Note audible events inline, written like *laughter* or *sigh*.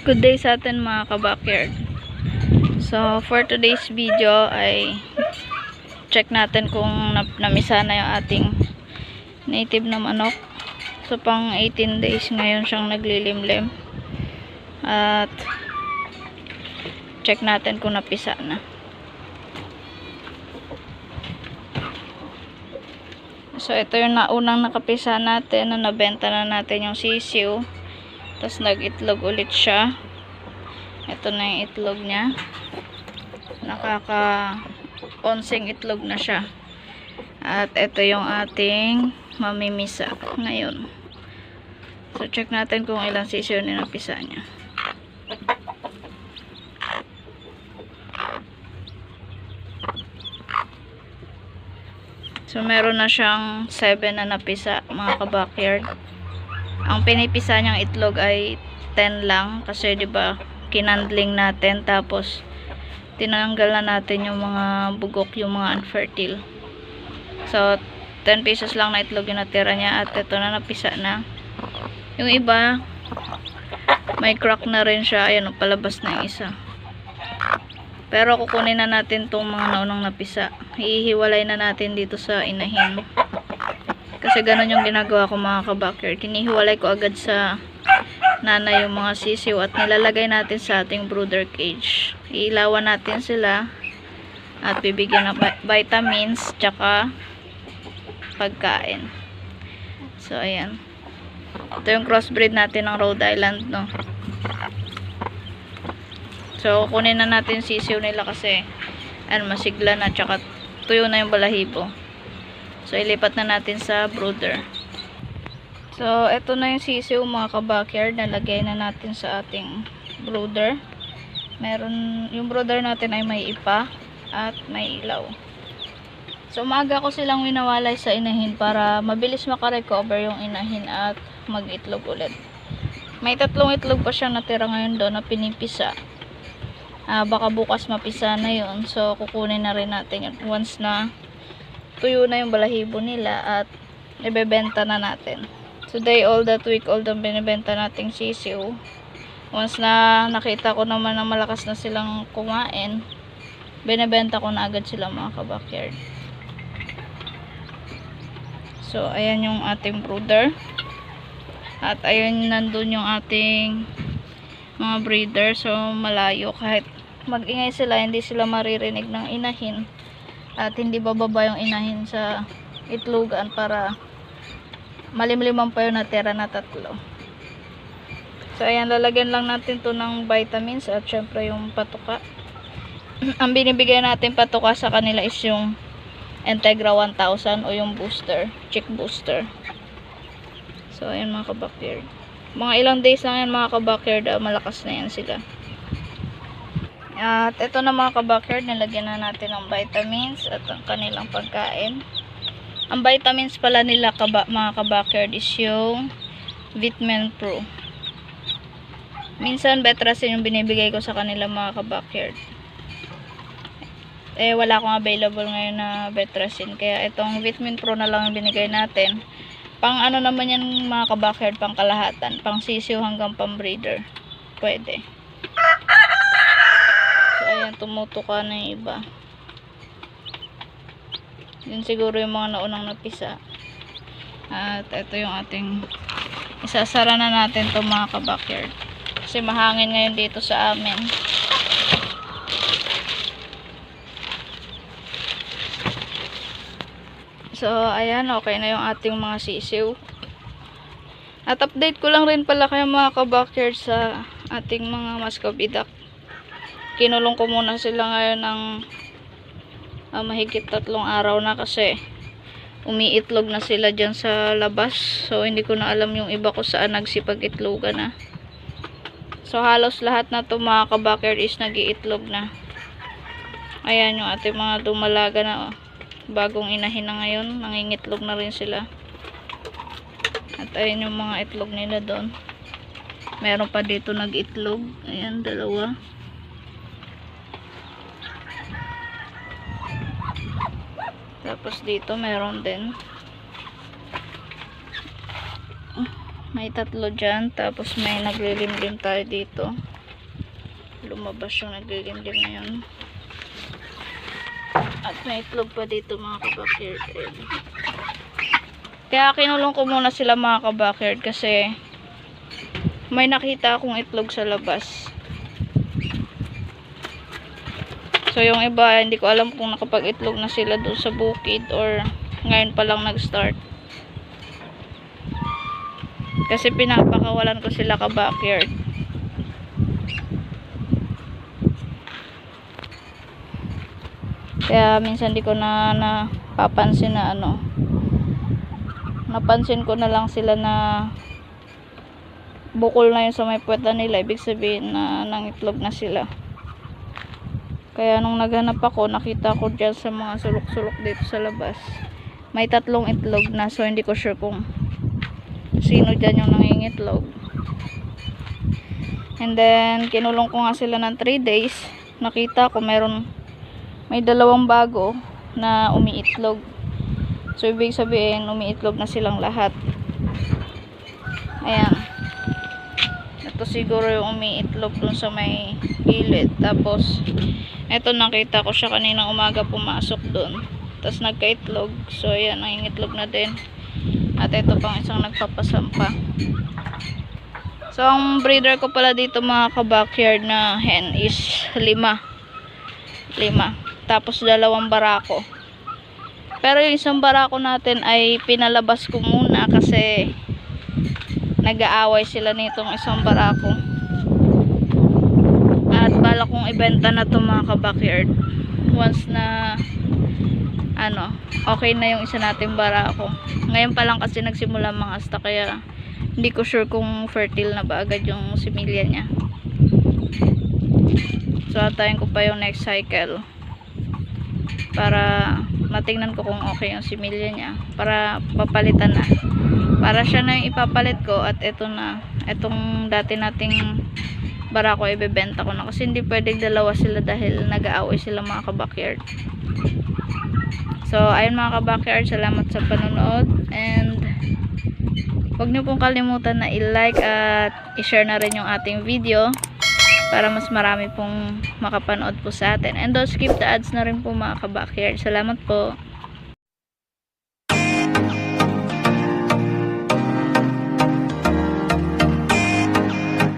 Good day sa atin mga kabakyard. So, for today's video ay check natin kung na namisa na yung ating native na manok. So, pang 18 days ngayon siyang naglilimlim. At check natin kung napisa na. So, ito yung naunang nakapisa natin na nabenta na natin yung sisiw. Tapos nag-itlog ulit siya. Ito na yung itlog niya. Nakaka onsing itlog na siya. At ito yung ating mamimisa ngayon. So check natin kung ilang sisiyo na napisa niya. So meron na siyang 7 na napisa mga kabakyard ang pinipisa niyang itlog ay 10 lang kasi 'di ba kinandling natin. Tapos tinanggal na natin yung mga bugok yung mga unfertile. So 10 pieces lang na itlog yung natira niya at ito na napisa na. Yung iba may crack na rin siya. Ayan palabas na yung isa. Pero kukunin na natin tong mga naunang napisa. Hihiwalay na natin dito sa inahin kasi ganun yung ginagawa ko mga kabakyard. Kinihiwalay ko agad sa nana yung mga sisiw at nilalagay natin sa ating brooder cage. Iilawan natin sila at bibigyan ng vitamins tsaka pagkain. So, ayan. Ito yung crossbreed natin ng Rhode Island, no? So, kunin na natin sisiw nila kasi ano, masigla na tsaka tuyo na yung balahibo. So, ilipat na natin sa brooder. So, ito na yung sisiw mga kabakyard. Nalagay na natin sa ating brooder. Meron, yung brooder natin ay may ipa at may ilaw. So, umaga ko silang winawalay sa inahin para mabilis makarecover yung inahin at mag-itlog ulit. May tatlong itlog pa siya natira ngayon doon na pinipisa. Ah, baka bukas mapisa na yun. So, kukunin na rin natin yun once na tuyo na yung balahibo nila at ibebenta na natin. Today, all that week, all the binibenta nating sisiw. Once na nakita ko naman na malakas na silang kumain, binibenta ko na agad sila mga kabakyard. So, ayan yung ating brooder. At ayun nandun yung ating mga breeder. So, malayo kahit magingay sila, hindi sila maririnig ng inahin at hindi bababa yung inahin sa itlogan para malimliman pa yung natira na tatlo. So ayan lalagyan lang natin to ng vitamins at syempre yung patuka. *clears throat* Ang binibigay natin patuka sa kanila is yung Integra 1000 o yung booster chick booster. So ayan mga kabakyard mga ilang days lang yan mga kabakyard malakas na yan sila at ito na mga kabakyard, nilagyan na natin ng vitamins at ang kanilang pagkain. Ang vitamins pala nila kaba, mga kabakyard is yung Vitamin Pro. Minsan Betrasin yung binibigay ko sa kanila mga kabakyard. Eh wala akong available ngayon na Betrasin. Kaya itong Vitamin Pro na lang yung binigay natin. Pang ano naman yan mga kabakyard, pang kalahatan. Pang sisiw hanggang pang breeder. Pwede ayan tumutuka na yung iba. Yun siguro yung mga naunang napisa. At ito yung ating isasara na natin to mga kabakyard kasi mahangin ngayon dito sa amin. So ayan okay na yung ating mga sisiw. At update ko lang rin pala kayo mga kabakyard sa ating mga maskobidak kinulong ko muna sila ngayon ng uh, mahigit tatlong araw na kasi umiitlog na sila dyan sa labas. So hindi ko na alam yung iba ko saan nagsipag-itlogan na. So halos lahat na to mga kabakyard is nag-iitlog na. Ayan yung ating mga dumalaga na oh. bagong inahin na ngayon. Nangingitlog na rin sila. At ayan yung mga itlog nila doon. Meron pa dito nag-itlog. Ayan dalawa Tapos dito meron din. May tatlo dyan. Tapos may naglilimlim tayo dito. Lumabas yung naglilimlim na yun. At may itlog pa dito mga kabakird. Kaya kinulong ko muna sila mga kabakird kasi may nakita akong itlog sa labas. So yung iba, hindi ko alam kung nakapag-itlog na sila doon sa bukid or ngayon pa lang nag-start. Kasi pinapakawalan ko sila ka backyard. Kaya minsan di ko na napapansin na ano. Napansin ko na lang sila na bukol na yun sa may puweta nila. Ibig sabihin na nangitlog na sila. Kaya nung naghanap ako, nakita ko dyan sa mga sulok-sulok dito sa labas. May tatlong itlog na so hindi ko sure kung sino dyan yung nangingitlog. And then, kinulong ko nga sila ng 3 days. Nakita ko meron, may dalawang bago na umiitlog. So, ibig sabihin, umiitlog na silang lahat. Ayan. Ito siguro yung umiitlog dun sa may gilid. Tapos, eto nakita ko siya kaninang umaga pumasok dun. Tapos nagkaitlog. So, ayan, nangingitlog na din. At ito pang isang nagpapasampa. So, ang breeder ko pala dito mga ka-backyard na hen is lima. Lima. Tapos dalawang barako. Pero yung isang barako natin ay pinalabas ko muna kasi nag-aaway sila nitong isang barako. At bala kong ibenta na to mga ka-backyard. Once na ano, okay na yung isa nating barako. Ngayon pa lang kasi nagsimula mga asta kaya hindi ko sure kung fertile na ba agad yung similya niya. So, atayin ko pa yung next cycle para matingnan ko kung okay yung similya niya para papalitan na para siya na yung ipapalit ko at ito na itong dati nating barako ibebenta ko na kasi hindi pwedeng dalawa sila dahil nag-aaway sila mga ka-backyard so ayun mga ka-backyard salamat sa panonood and huwag niyo pong kalimutan na i-like at i-share na rin yung ating video para mas marami pong makapanood po sa atin. And don't skip the ads na rin po mga ka-backyard. Salamat po.